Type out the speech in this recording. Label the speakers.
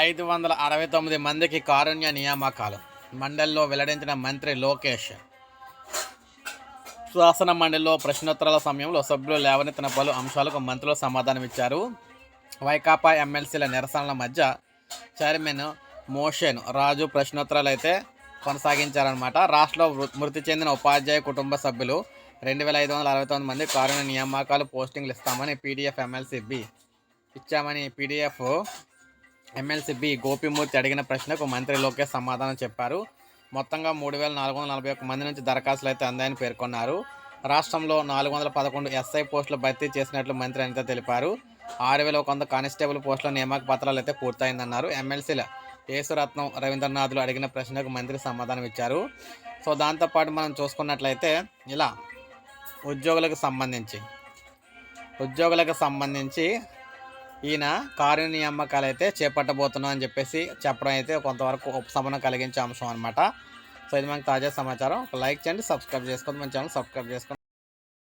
Speaker 1: ఐదు వందల అరవై తొమ్మిది మందికి కారుణ్య నియామకాలు. మండలిలో వెల్లడించిన మంత్రి లోకేష్. శాసన మండలిలో ప్రశ్నోత్తరాల సమయంలో సభ్యులు లేవనెత్తిన పలు అంశాలకు మంత్రులు సమాధానమిచ్చారు వైకాపా ఎమ్మెల్సీల నిరసనల మధ్య చైర్మన్ మోషన్ రాజు ప్రశ్నోత్తరాలు అయితే కొనసాగించారనమాట రాష్ట్రంలో మృతి చెందిన ఉపాధ్యాయ కుటుంబ సభ్యులు రెండు వేల ఐదు వందల అరవై తొమ్మిది మంది కారుణ్య నియామకాలు పోస్టింగ్లు ఇస్తామని పీడీఎఫ్ ఎమ్మెల్సీ బి. ఇచ్చామని పీడీఎఫ్ ఎమ్మెల్సీ బి గోపిమూర్తి అడిగిన ప్రశ్నకు మంత్రి లోకేష్ సమాధానం చెప్పారు. మొత్తంగా మూడు వేల నాలుగు వందల నలభై ఒక్క మంది నుంచి దరఖాస్తులు అయితే అందాయని పేర్కొన్నారు. రాష్ట్రంలో నాలుగు వందల పదకొండు ఎస్ఐ పోస్టులు భర్తీ చేసినట్లు మంత్రి అనిత తెలిపారు. ఆరు వేల ఒక వంద కానిస్టేబుల్ పోస్టుల నియామక పత్రాలు అయితే పూర్తయిందన్నారు. ఎమ్మెల్సీల యేసురత్నం రవీంద్రనాథ్లు అడిగిన ప్రశ్నకు మంత్రి సమాధానం ఇచ్చారు. సో దాంతోపాటు మనం చూసుకున్నట్లయితే ఇలా ఉద్యోగులకు సంబంధించి ఉద్యోగులకు సంబంధించి ఈయన కార్య నియామకాలు అయితే చేపట్టబోతున్నాం అని చెప్పేసి చెప్పడం అయితే కొంతవరకు ఉపశమనం కలిగించే అంశం అనమాట సో ఇది మనకు తాజా సమాచారం. లైక్ చేయండి సబ్స్క్రైబ్ చేసుకోండి మన ఛానల్ సబ్స్క్రైబ్ చేసుకోండి.